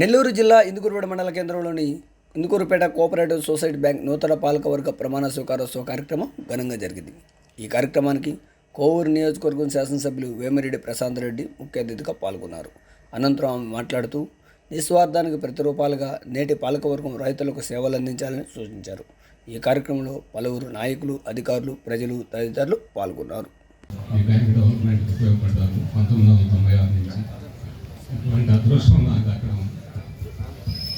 నెల్లూరు జిల్లా ఇందుకూరుపేట మండల కేంద్రంలోని ఇందుకూరుపేట కోఆపరేటివ్ సొసైటీ బ్యాంక్ నూతన పాలకవర్గ ప్రమాణ స్వీకారోత్సవ కార్యక్రమం ఘనంగా జరిగింది. ఈ కార్యక్రమానికి కోవూరు నియోజకవర్గం శాసనసభ్యులు వేమిరెడ్డి ప్రశాంత్ రెడ్డి ముఖ్య అతిథిగా పాల్గొన్నారు. అనంతరం ఆమె మాట్లాడుతూ నిస్వార్థానికి ప్రతిరూపాలుగా నేటి పాలకవర్గం రైతులకు సేవలు అందించాలని సూచించారు. ఈ కార్యక్రమంలో పలువురు నాయకులు అధికారులు ప్రజలు తదితరులు పాల్గొన్నారు. అదృష్టం నాకు దక్కడం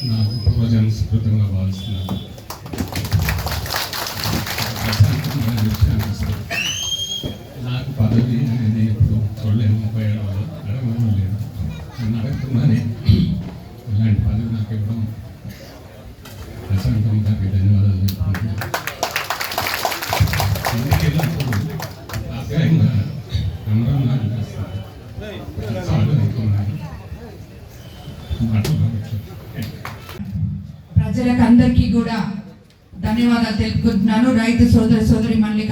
నా పూర్వజన్మ సుకృతంగా భావిస్తున్నాను. నాకు పదవి అనేది ఇప్పుడు చూడలేను ముప్పై ఏళ్ళ వాళ్ళు అడగడం లేదు. నేను అడగకుండానే ఇలాంటి పదవి నాకు ఇవ్వడం ప్రశాంతం గారికి ధన్యవాదాలు చెప్పుకుంటున్నాను. ఇంటికి వెళ్ళినప్పుడు ఆప్యాయంగా నాకు అనిపిస్తుంది చాలా ఎక్కువన్నాను మాటలు ప్రజలకు అందరికీ కూడా ధన్యవాదాలు తెలుపుకుంటున్నాను. రైతు సోదర సోదరి మళ్ళీ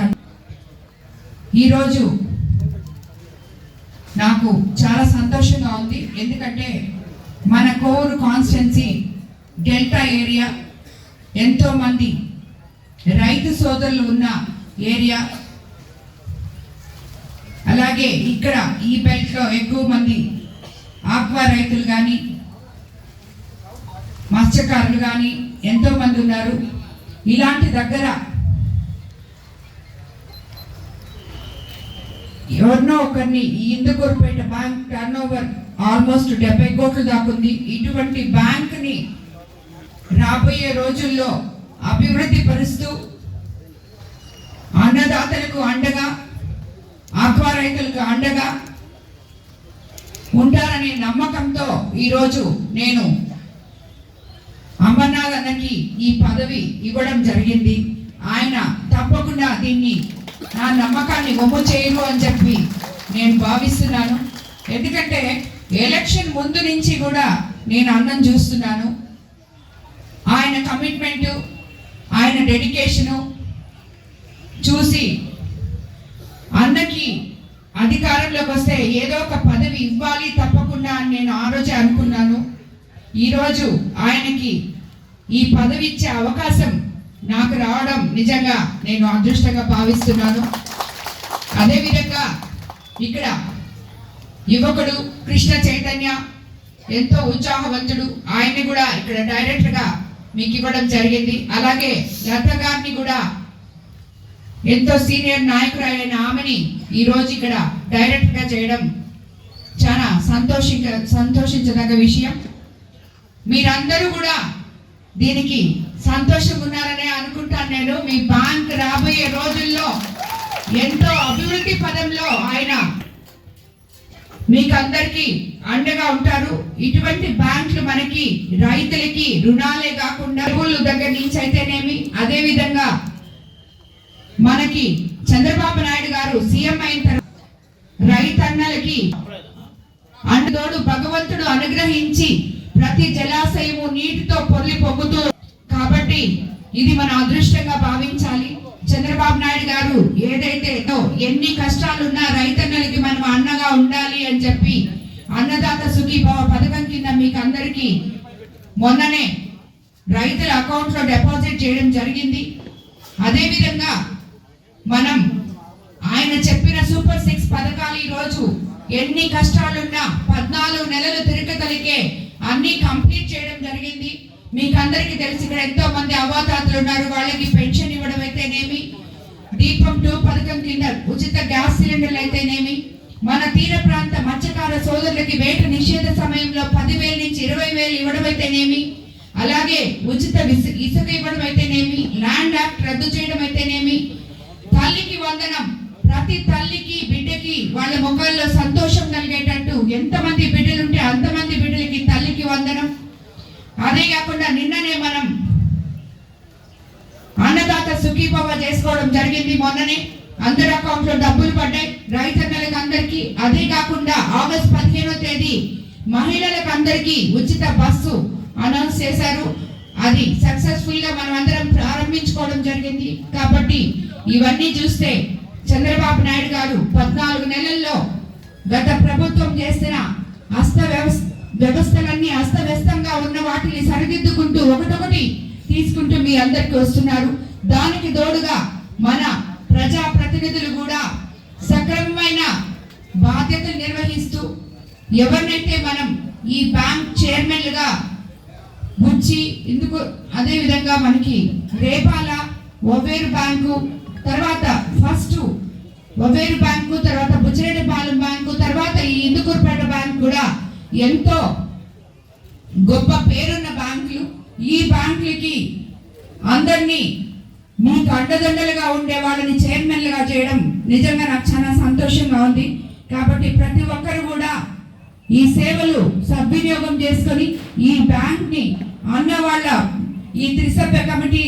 ఈరోజు నాకు చాలా సంతోషంగా ఉంది. ఎందుకంటే మన కోరు కాన్స్టెన్సీ డెల్టా ఏరియా ఎంతోమంది రైతు సోదరులు ఉన్న ఏరియా. అలాగే ఇక్కడ ఈ బెల్ట్లో ఎక్కువ మంది ఆక్వా రైతులు కానీ మత్స్యకారులు కానీ ఎంతోమంది ఉన్నారు. ఇలాంటి దగ్గర ఎవరినో ఒకరిని ఈ Indukurupeta bank turn over almost డెబ్బై కోట్లు దాకుంది ఇటువంటి బ్యాంక్ని రాబోయే రోజుల్లో అభివృద్ధి పరుస్తూ అన్నదాతలకు అండగా ఆక్వా రైతులకు అండగా ఉంటారనే నమ్మకంతో ఈరోజు నేను అమర్నాథ్ అన్నకి ఈ పదవి ఇవ్వడం జరిగింది. ఆయన తప్పకుండా దీన్ని నా నమ్మకాన్ని ఒమ్ము చేయరు అని చెప్పి నేను భావిస్తున్నాను. ఎందుకంటే ఎలక్షన్ ముందు నుంచి కూడా నేను అన్నం చూస్తున్నాను. ఆయన కమిట్మెంటు ఆయన డెడికేషను చూసి అన్నకి అధికారంలోకి వస్తే ఏదో ఒక పదవి ఇవ్వాలి తప్పకుండా అని నేను ఆ రోజే అనుకున్నాను. ఈరోజు ఆయనకి ఈ పదవి ఇచ్చే అవకాశం నాకు రావడం నిజంగా నేను అదృష్టంగా భావిస్తున్నాను. అదేవిధంగా ఇక్కడ యువకుడు కృష్ణ చైతన్య ఎంతో ఉత్సాహవంతుడు. ఆయన్ని కూడా ఇక్కడ డైరెక్ట్గా మీకు ఇవ్వడం జరిగింది. అలాగే లత గారిని కూడా ఎంతో సీనియర్ నాయకురాలైన ఆమెని ఈరోజు ఇక్కడ డైరెక్ట్గా చేయడం చాలా సంతోషించ సంతోషించదగ్గ విషయం. మీరందరూ కూడా దీనికి సంతోషంగా ఉన్నారనే అనుకుంటాను నేను. మీ బ్యాంక్ రాబోయే రోజుల్లో ఎంతో అభివృద్ధి పదంలో ఆయన మీకు అందరికీ అండగా ఉంటారు. ఇటువంటి బ్యాంకులు మనకి రైతులకి రుణాలే కాకుండా ఎరువులు దగ్గర నుంచి అయితేనేమి అదే విధంగా మనకి చంద్రబాబు నాయుడు గారు సీఎం అయిన తర్వాత రైతన్నలకి అండతోడు భగవంతుడు అనుగ్రహించి ప్రతి జలాశయము నీటితో పొర్లి పొంగుతూ కాబట్టి ఇది మన అదృష్టంగా భావించాలి. చంద్రబాబు నాయుడు గారు ఏదైతే తో ఎన్ని కష్టాలున్నా రైతన్నలకి మనం అన్నగా ఉండాలి అని చెప్పి అన్నదాత సుఖీభావ పథకం కింద మీకు అందరికీ మొన్ననే రైతుల అకౌంట్లో డిపాజిట్ చేయడం జరిగింది. అదేవిధంగా మనం ఆయన చెప్పిన సూపర్ సిక్స్ పథకాలు ఈ రోజు ఎన్ని కష్టాలున్నా పద్నాలుగు నెలలు తిరగతలికే అన్ని కంప్లీట్ చేయడం జరిగింది. మీకు అందరికీ తెలిసి ఇక్కడ ఎంతో మంది అవాతాతలు ఉన్నారు. వాళ్ళకి పెన్షన్ ఇవ్వడం అయితేనేమి దీపం టూ పథకం కింద ఉచిత గ్యాస్ సిలిండర్లు అయితేనేమి మన తీర ప్రాంత మత్స్యకార సోదరులకి వేట నిషేధ సమయంలో పదివేల నుంచి ఇరవై వేలు ఇవ్వడం అయితేనేమి అలాగే ఉచిత విసు- ఇసుక ఇవ్వడం అయితేనేమి ల్యాండ్ యాక్ట్ రద్దు చేయడం అయితేనేమి తల్లికి వందనం ప్రతి తల్లికి బిడ్డకి వాళ్ళ ముఖాల్లో సంతోషం కలిగేటట్టు అదే కాకుండా నిన్ననే మనం అన్నదాత సుఖీభవ చేసుకోవడం జరిగింది మొన్ననే. అందరి అకౌంట్లో డబ్బులు పడ్డాయి. రైతన్నలకు అందరికి అదే కాకుండా ఆగస్ట్ పదిహేనో తేదీ మహిళలకు అందరికీ ఉచిత బస్సు అనౌన్స్ చేశారు. అది సక్సెస్ఫుల్గా మనం అందరం ప్రారంభించుకోవడం జరిగింది. కాబట్టి ఇవన్నీ చూస్తే చంద్రబాబు నాయుడు గారు పద్నాలుగు నెలల్లో గత ప్రభుత్వం చేసిన అస్త వ్యవస్థ వ్యవస్థలన్నీ అస్తవ్యస్తంగా ఉన్న వాటిని సరిదిద్దుకుంటూ ఒకటొకటి తీసుకుంటూ మీ అందరికి వస్తున్నారు. దానికి తోడుగా మన ప్రజా ప్రతినిధులు కూడా సక్రమమైన బాధ్యతలు నిర్వహిస్తూ ఎవరినైతే మనం ఈ బ్యాంక్ చైర్మన్లుగా గుర్చి ఎందుకు అదే విధంగా మనకి రేపాల ఒవేరు బ్యాంకు తర్వాత ఫస్ట్ ఒవేరు బ్యాంకు తర్వాత బుచ్చిరెడ్డిపాలెం ఎంతో గొప్ప పేరున్న బ్యాంకులు. ఈ బ్యాంకులకి అందరినీ మీకు అండదండలుగా ఉండే వాళ్ళని చైర్మన్లుగా చేయడం నిజంగా నాకు చాలా సంతోషంగా ఉంది. కాబట్టి ప్రతి ఒక్కరు కూడా ఈ సేవలు సద్వినియోగం చేసుకొని ఈ బ్యాంక్ని అన్న వాళ్ళ ఈ త్రిసభ్య కమిటీ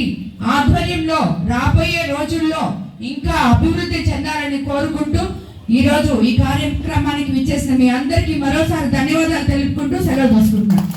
ఆధ్వర్యంలో రాబోయే రోజుల్లో ఇంకా అభివృద్ధి చెందాలని కోరుకుంటూ ఈ రోజు ఈ కార్యక్రమానికి విచ్చేసిన మీ అందరికీ మరోసారి ధన్యవాదాలు తెలుపుకుంటూ సెలవు తీసుకుంటున్నాను.